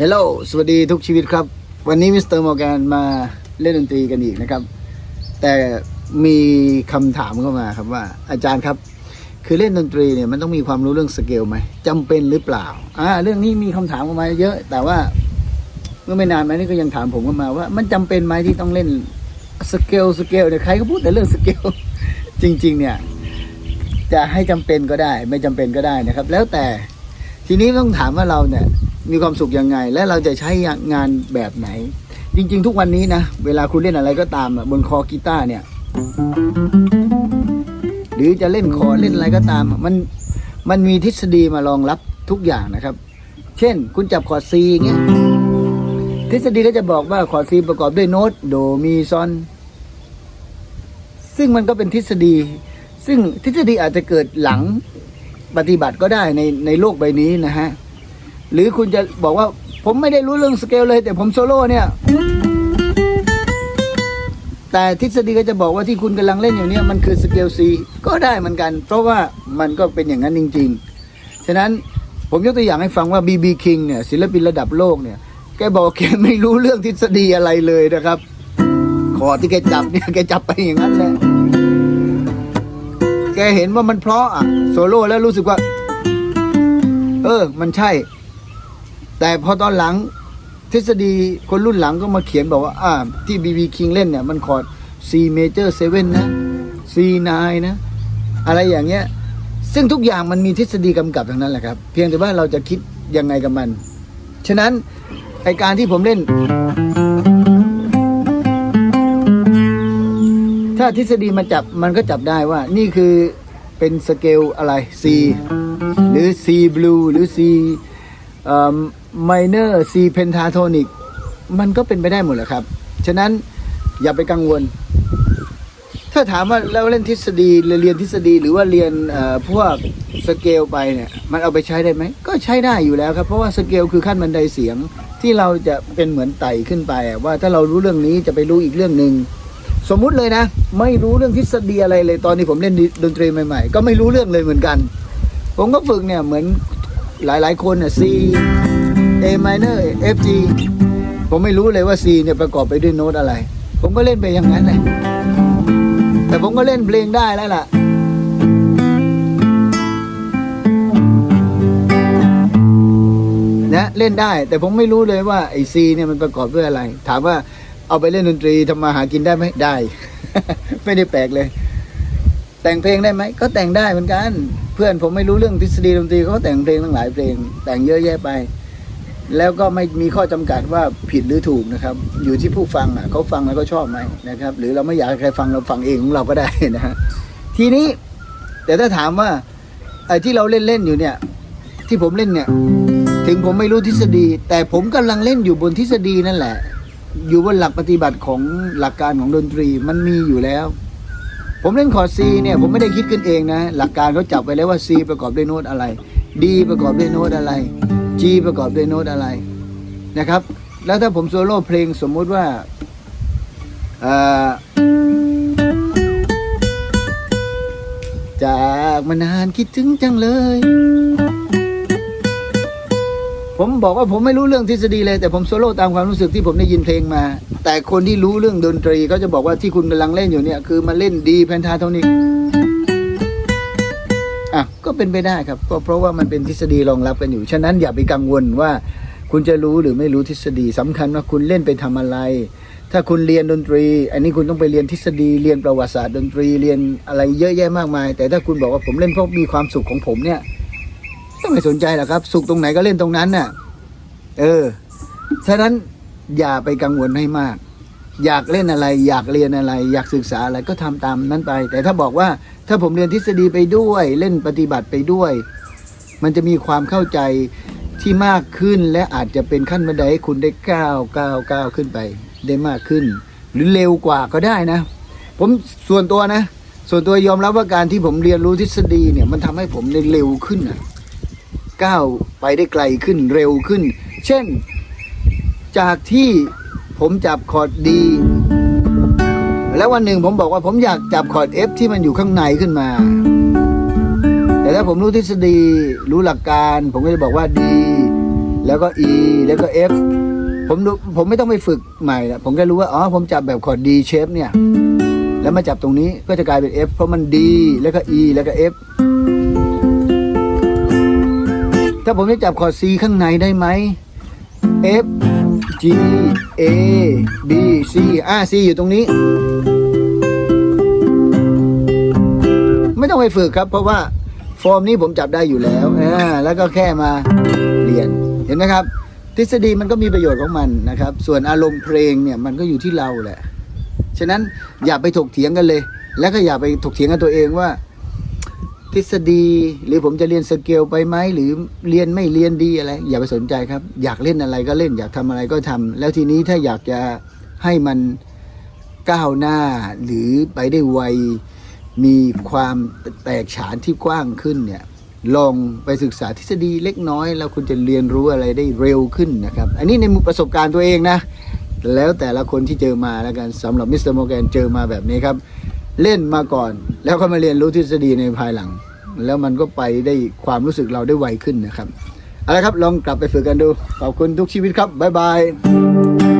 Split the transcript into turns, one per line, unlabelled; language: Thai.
ฮลโลสวัสดีทุกชีวิตครับ วันนี้มิสเตอร์มอร์แกนมาเล่นดนตรีกันอีกนะครับ แต่มีคำถามเข้ามาครับว่าอาจารย์ครับ คือเล่นดนตรีเนี่ยมันต้องมีความรู้เรื่องสเกลไหมจำเป็นหรือเปล่าอ่าเรื่องนี้มีคำถามเข้ามาเยอะ แต่ว่าเมื่อไม่นานมานี้ก็ยังถามผมเข้ามาว่า มันจำเป็นไหมที่ต้องเล่นสเกลสเกลเนี่ยใครก็พูดแต่เรื่องสเกลจริง ๆ เนี่ยจะให้จำเป็นก็ได้ ไม่จำเป็นก็ได้นะครับ แล้วแต่ ทีนี้ต้องถามว่าเราเนี่ยมีความสุขยังไง และเราจะใช้งานแบบไหน จริง ๆ ทุกวันนี้นะเวลาคุณเล่นอะไรก็ตามอะบนคอกีตาร์เนี่ยหรือจะเล่นคอเล่นอะไรก็ตาม มันมันมีทฤษฎีมารองรับทุกอย่างนะครับ เช่น คุณจับคอร์ดซีเงี้ยทฤษฎีก็จะบอกว่าคอร์ดซีประกอบด้วยโน้ตโดมีซอนซึ่งมันก็เป็นทฤษฎี ซึ่งทฤษฎีอาจจะเกิดหลัง ปฏิบัติก็ได้ในในโลกใบนี้นะฮะ หรือคุณจะบอกว่าผมไม่ได้รู้เรื่องสเกลเลย แต่ผมโซโล่เนี่ย แต่ทฤษฎีก็จะบอกว่าที่คุณกำลังเล่นอยู่เนี่ยมันคือสเกลซีก็ได้เหมือนกัน เพราะว่ามันก็เป็นอย่างนั้นจริง ๆ ฉะนั้นผมยกตัวอย่างให้ฟังว่าบีบีคิงเนี่ยศิลปินระดับโลกเนี่ยแกบอกแกไม่รู้เรื่องทฤษฎีอะไรเลยนะครับคอที่แกจับเนี่ยแกจับไปอย่างนั้นแหละ เห็นว่ามันเพราะอะโซโล่แล้วรู้สึกว่า เออ มันใช่ แต่พอตอนหลัง ทฤษฎีคนรุ่นหลังก็มาเขียนบอกว่า อ่า ที่บีบีคิงเล่นเนี่ย มันคอร์ด C major 7 นะ C 9นะ อะไรอย่างเงี้ย ซึ่งทุกอย่างมันมีทฤษฎีกำกับทั้งนั้นแหละครับ เพียงแต่ว่าเราจะคิดยังไงกับมัน ฉะนั้นไอการที่ผมเล่น ถ้าทฤษฎีมันจับมันก็จับได้ว่า นี่คือเป็นสเกลอะไร C หรือ C blue หรือ C เอ่อ minor C pentatonic มันก็เป็นไปได้หมดแหละครับ ฉะนั้นอย่าไปกังวล ถ้าถามว่าเราเล่นทฤษฎีเรียนทฤษฎีหรือว่าเรียนพวกสเกลไปเนี่ยมันเอาไปใช้ได้ไหม ก็ใช้ได้อยู่แล้วครับ เพราะว่าสเกลคือขั้นบันไดเสียงที่เราจะเป็นเหมือนไต่ขึ้นไปว่าถ้าเรารู้เรื่องนี้จะไปรู้อีกเรื่องหนึ่ง สมมุติเลยนะ ไม่รู้เรื่องทฤษฎีอะไรเลยตอนที่ผมเล่นดนตรีใหม่ๆ ก็ไม่รู้เรื่องเลยเหมือนกัน ผมก็ฝึกเนี่ยเหมือนหลายๆคนน่ะ C A minor F G ผมไม่รู้เลยว่า C เนี่ยประกอบไปด้วยโน้ตอะไร ผมก็เล่นไปอย่างนั้นเลยแต่ผมก็เล่นเพลงได้แล้วล่ะนะเล่นได้แต่ผมไม่รู้เลยว่าไอซีเนี่ยมันประกอบด้วยอะไร ถามว่า เอาไปเล่นดนตรีทำมาหากินได้ไหมได้ ไม่ได้แปลกเลย แต่งเพลงได้ไหมก็แต่งได้เหมือนกัน เพื่อนผมไม่รู้เรื่องทฤษฎีดนตรีเขาแต่งเพลงตั้งหลายเพลง แต่งเยอะแยะไป แล้วก็ไม่มีข้อจำกัดว่าผิดหรือถูกนะครับ อยู่ที่ผู้ฟังอะเขาฟังแล้วก็ชอบไหมนะครับ หรือเราไม่อยากให้ใครฟังเราฟังเองของเราก็ได้นะฮะทีนี้แต่ถ้าถามว่าไอ้ที่เราเล่นเล่นอยู่เนี่ย ที่ผมเล่นเนี่ย ถึงผมไม่รู้ทฤษฎี แต่ผมกำลังเล่นอยู่บนทฤษฎีนั่นแหละ อยู่บนหลักปฏิบัติของหลักการของดนตรีมันมีอยู่แล้ว ผมเล่นคอร์ด C เนี่ยผมไม่ได้คิดขึ้นเองนะ หลักการเขาจับไว้แล้วว่า C ประกอบด้วยโน้ตอะไร D ประกอบด้วยโน้ตอะไร G ประกอบด้วยโน้ตอะไรนะครับ แล้วถ้าผมโซโล่เพลงสมมุติว่าเอ่อจากมานานคิดถึงจังเลย ผมบอกว่าผมไม่รู้เรื่องทฤษฎีเลย แต่ผมโซโล่ตามความรู้สึกที่ผมได้ยินเพลงมา แต่คนที่รู้เรื่องดนตรีเขาจะบอกว่าที่คุณกำลังเล่นอยู่เนี่ย คือมาเล่นดีแพนทาโทนิกอะก็เป็นไปได้ครับก็เพราะว่ามันเป็นทฤษฎีรองรับกันอยู่ ฉะนั้นอย่าไปกังวลว่า คุณจะรู้หรือไม่รู้ทฤษฎีสำคัญว่าคุณเล่นไปทำอะไร ถ้าคุณเรียนดนตรี อันนี้คุณต้องไปเรียนทฤษฎีเรียนประวัติศาสตร์ดนตรีเรียนอะไรเยอะแยะมากมาย แต่ถ้าคุณบอกว่าผมเล่นเพราะมีความสุขของผมเนี่ย ไม่สนใจหรอกครับ สุขตรงไหนก็เล่นตรงนั้นน่ะ เออ ฉะนั้นอย่าไปกังวลให้มาก อยากเล่นอะไร อยากเรียนอะไร อยากศึกษาอะไรก็ทำตามนั้นไป แต่ถ้าบอกว่าถ้าผมเรียนทฤษฎีไปด้วย เล่นปฏิบัติไปด้วย มันจะมีความเข้าใจที่มากขึ้นและอาจจะเป็นขั้นบันไดให้คุณได้ก้าวก้าวก้าวขึ้นไป ได้มากขึ้น หรือเร็วกว่าก็ได้นะ ผมส่วนตัวนะ ส่วนตัวยอมรับว่าการที่ผมเรียนรู้ทฤษฎีเนี่ย มันทำให้ผมได้เร็วขึ้นนะ ก้าวไปได้ไกลขึ้นเร็วขึ้น เช่น จากที่ผมจับคอร์ดดี แล้ววันหนึ่งผมบอกว่าผมอยากจับคอร์ด F ที่มันอยู่ข้างในขึ้นมา แต่ถ้าผมรู้ทฤษฎีรู้หลักการ ผมก็จะบอกว่าดี แล้วก็ E แล้วก็ F ผมดูผมไม่ต้องไปฝึกใหม่ละผมแค่รู้ว่าอ๋อผมจับแบบคอร์ด D shape เนี่ยแล้วมาจับตรงนี้ก็จะกลายเป็น F เพราะมัน D แล้วก็ E แล้วก็ F ถ้าผมจะจับคอร์ด C ข้างในได้ไหม F G A B C อ่า C อยู่ตรงนี้ ไม่ต้องไปฝึกครับ เพราะว่าฟอร์มนี้ผมจับได้อยู่แล้วอ่าแล้วก็แค่มาเรียน เห็นไหมครับ ทฤษฎีมันก็มีประโยชน์ของมันนะครับ ส่วนอารมณ์เพลงเนี่ยมันก็อยู่ที่เราแหละ ฉะนั้นอย่าไปถกเถียงกันเลย แล้วก็อย่าไปถกเถียงกันตัวเองว่า ทฤษฎี หรือผมจะเรียนสเกลไปไหมหรือเรียนไม่เรียนดีอะไร อย่าไปสนใจครับ อยากเล่นอะไรก็เล่นอยากทำอะไรก็ทำแล้วทีนี้ถ้าอยากจะให้มันก้าวหน้า หรือไปได้ไวมีความแตกฉานที่กว้างขึ้นเนี่ยลองไปศึกษาทฤษฎีเล็กน้อย แล้วคุณจะเรียนรู้อะไรได้เร็วขึ้นนะครับ อันนี้ในมุมประสบการณ์ตัวเองนะ แล้วแต่ละคนที่เจอมาแล้วกันสำหรับมิสเตอร์โมแกนเจอมาแบบนี้ครับ เล่นมาก่อน แล้วก็มาเรียนรู้ทฤษฎีในภายหลัง แล้วมันก็ไปได้ความรู้สึกเราได้ไวขึ้นนะครับเอาละครับลองกลับไปฝึกกันดูขอบคุณทุกชีวิตครับบ๊ายบาย